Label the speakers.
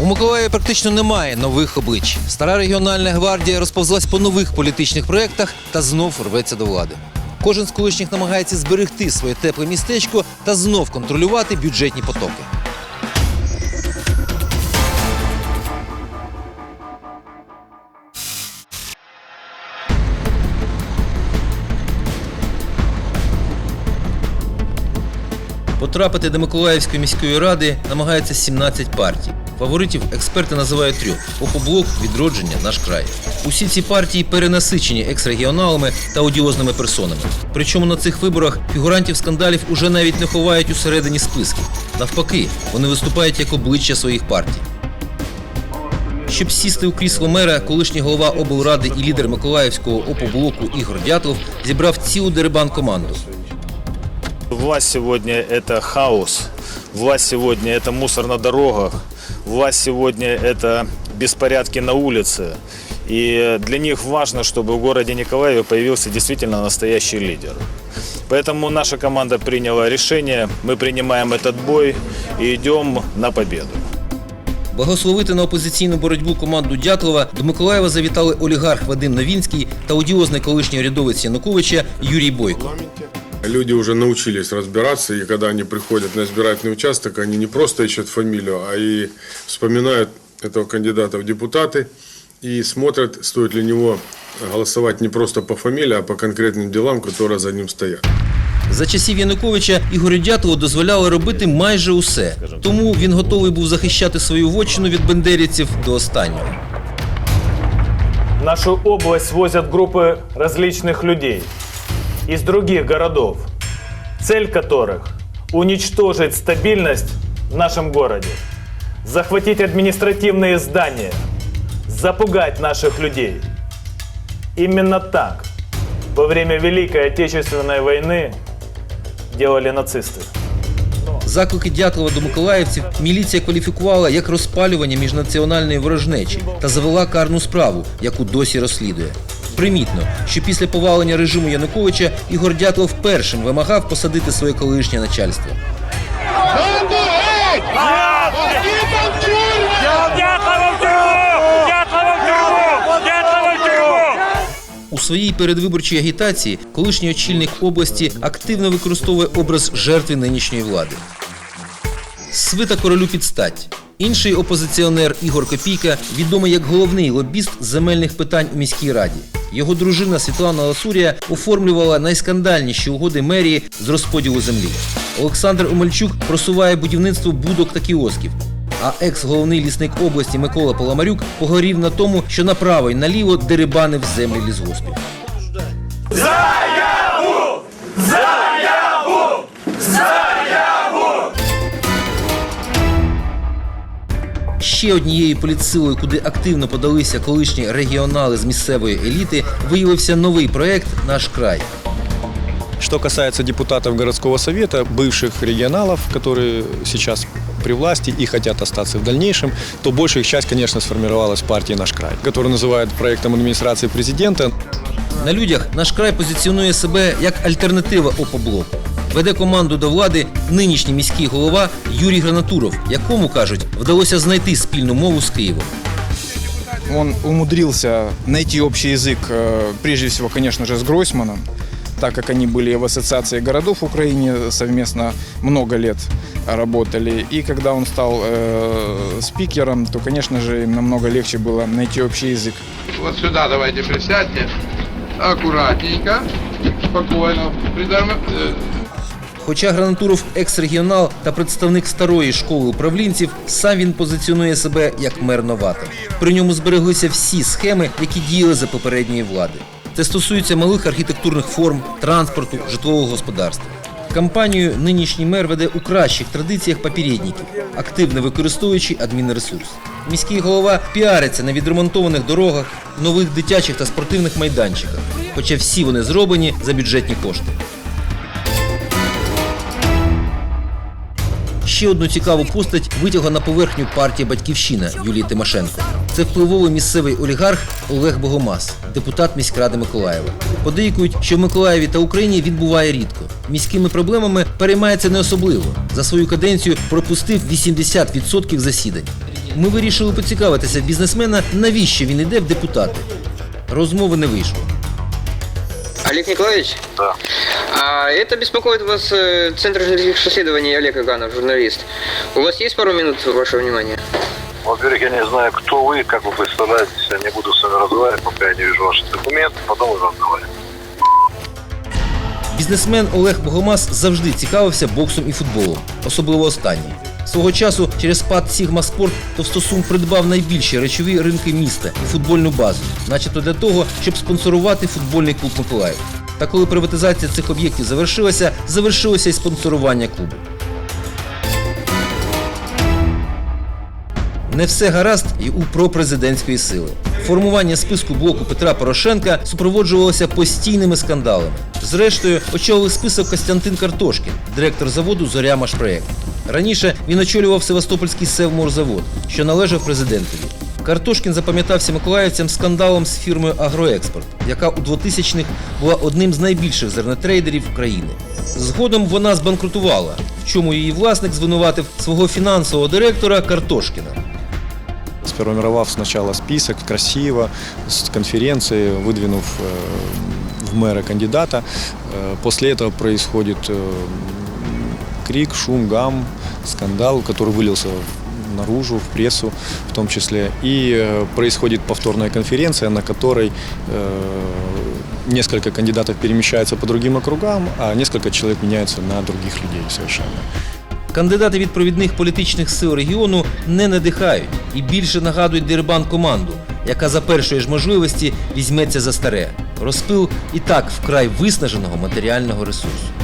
Speaker 1: У Миколаєві практично немає нових облич. Стара регіональна гвардія розповзлась по нових політичних проєктах та знов рветься до влади. Кожен з колишніх намагається зберегти своє тепле містечко та знов контролювати бюджетні потоки. Потрапити до Миколаївської міської ради намагається 17 партій. Фаворитів експерти називають трьох: Опоблок, відродження, наш край. Усі ці партії перенасичені екс-регіоналами та одіозними персонами. Причому на цих виборах фігурантів скандалів уже навіть не ховають усередині списків. Навпаки, вони виступають як обличчя своїх партій. Щоб сісти у крісло мера, колишній голова облради і лідер Миколаївського опоблоку Ігор Дятлов зібрав цілу дерибан команду.
Speaker 2: Власть сегодня это хаос. Власть сегодня это мусор на дорогах Власть сегодня это беспорядки на улице. И для них важно, чтобы в городе Николаеве появился действительно настоящий лидер. Поэтому наша команда приняла решение, мы принимаем этот бой и идем на победу.
Speaker 1: Благословити на опозиційну боротьбу команду Дятлова до Миколаєва завітали олігарх Вадим Новінський та одіозний колишній урядовець Януковича Юрій Бойко.
Speaker 3: Люди уже научились разбираться, и когда они приходят на избирательный участок, они не просто ищут фамилию, а и вспоминают этого кандидата в депутаты и смотрят, стоит ли него голосовать не просто по фамилии, а по конкретным делам, которые за ним стоят.
Speaker 1: За часів Януковича Ігорю Дятлову дозволяли робити майже усе. Тому він готовий був захищати свою вотчину від бендерівців до останнього.
Speaker 2: В нашу область возят группы различных людей из других городов, цель которых – уничтожить стабильность в нашем городе, захватить административные здания, запугать наших людей. Именно так во время Великой Отечественной войны делали нацисты.
Speaker 1: Заклики Дятлова до миколаївців міліція кваліфікувала як розпалювання міжнаціональної ворожнечі та завела карну справу, яку досі розслідує. Примітно, що після повалення режиму Януковича Ігор Дятлов першим вимагав посадити своє колишнє начальство. У своїй передвиборчій агітації колишній очільник області активно використовує образ жертви нинішньої влади. Свита королю під стать. Інший опозиціонер Ігор Копійка відомий як головний лобіст земельних питань у міській раді. Його дружина Світлана Ласурія оформлювала найскандальніші угоди мерії з розподілу землі. Олександр Омельчук просуває будівництво будок та кіосків. А екс-головний лісник області Микола Паламарюк погорів на тому, що направо й наліво дерибанив землі лісгоспів. Ще однією політсилою, куди активно подалися колишні регіонали з місцевої еліти, виявився новий проект Наш край.
Speaker 4: Что касается депутатов городского совета, бывших регионалов, которые сейчас при власти и хотят остаться в дальнейшем, то большая их часть, конечно, сформировалась в партии «Наш край», которую называют проектом администрации президента.
Speaker 1: На людях наш край позиціонує себе як альтернатива опоблоку. Веде команду до влади нинішній міський голова Юрій Гранатуров, якому кажуть, вдалося знайти спільну мову з Києвом.
Speaker 5: Он умудрился найти общий язык, э, прежде всего, конечно же, с Гройсманом, так как они были в Ассоциации городов в Украине совместно много лет работали. И когда он стал э, спикером, то, конечно же, им намного легче было найти общий язык.
Speaker 6: Вот сюда давайте присядьте. Аккуратненько, спокойно. Придорм...
Speaker 1: Хоча Гранатуров екс-регіонал та представник старої школи управлінців, сам він позиціонує себе як мер новатор. При ньому збереглися всі схеми, які діяли за попередньої влади. Це стосується малих архітектурних форм, транспорту, житлового господарства. Кампанію нинішній мер веде у кращих традиціях попередників, активно використовуючи адмінресурс. Міський голова піариться на відремонтованих дорогах, нових дитячих та спортивних майданчиках, хоча всі вони зроблені за бюджетні кошти. Ще одну цікаву постать витягла на поверхню партія Батьківщина Юлії Тимошенко. Це впливовий місцевий олігарх Олег Богомаз, депутат міськради Миколаєва. Подейкують, що в Миколаєві та Україні він буває рідко. Міськими проблемами переймається не особливо. За свою каденцію пропустив 80% засідань. Ми вирішили поцікавитися бізнесмена, навіщо він йде в депутати. Розмови не вийшло.
Speaker 7: Олег Николаевич?
Speaker 8: Да.
Speaker 7: А это беспокоит вас э, Центр журналистских исследований Олег Иганов, журналист. У вас есть пару минут вашего внимания?
Speaker 8: Во-первых, я не знаю, кто вы, как вы представляетесь. Я не буду с вами разговаривать, пока я не вижу ваши документы. Потом уже разговариваем.
Speaker 1: Бізнесмен Олег Богомаз завжди цікавився боксом і футболом, особливо останній. Свого часу через спад Сігма Спорт Товстосум придбав найбільші речові ринки міста і футбольну базу, начебто для того, щоб спонсорувати футбольний клуб Миколаїв. Та коли приватизація цих об'єктів завершилася, завершилося і спонсорування клубу. Не все гаразд і у пропрезидентської сили. Формування списку блоку Петра Порошенка супроводжувалося постійними скандалами. Зрештою, очолив список Костянтин Картошкін, директор заводу Зоря Машпроект. Раніше він очолював Севастопольський Севморзавод, що належав президентові. Картошкін запам'ятався миколаївцям скандалом з фірмою Агроекспорт, яка у 2000-х була одним з найбільших зернотрейдерів країни. Згодом вона збанкрутувала, в чому її власник звинуватив свого фінансового директора Картошкіна.
Speaker 4: Сформировав сначала список красиво, с конференции, выдвинув э, в мэра кандидата. Э, После этого происходит э, крик, шум, гам, скандал, который вылился наружу, в прессу в том числе. И э, происходит повторная конференция, на которой э, несколько кандидатов перемещаются по другим округам, а несколько человек меняются на других людей совершенно.
Speaker 1: Кандидати від провідних політичних сил регіону не надихають і більше нагадують дербан команду, яка за першої ж можливості візьметься за старе. Розпил і так вкрай виснаженого матеріального ресурсу.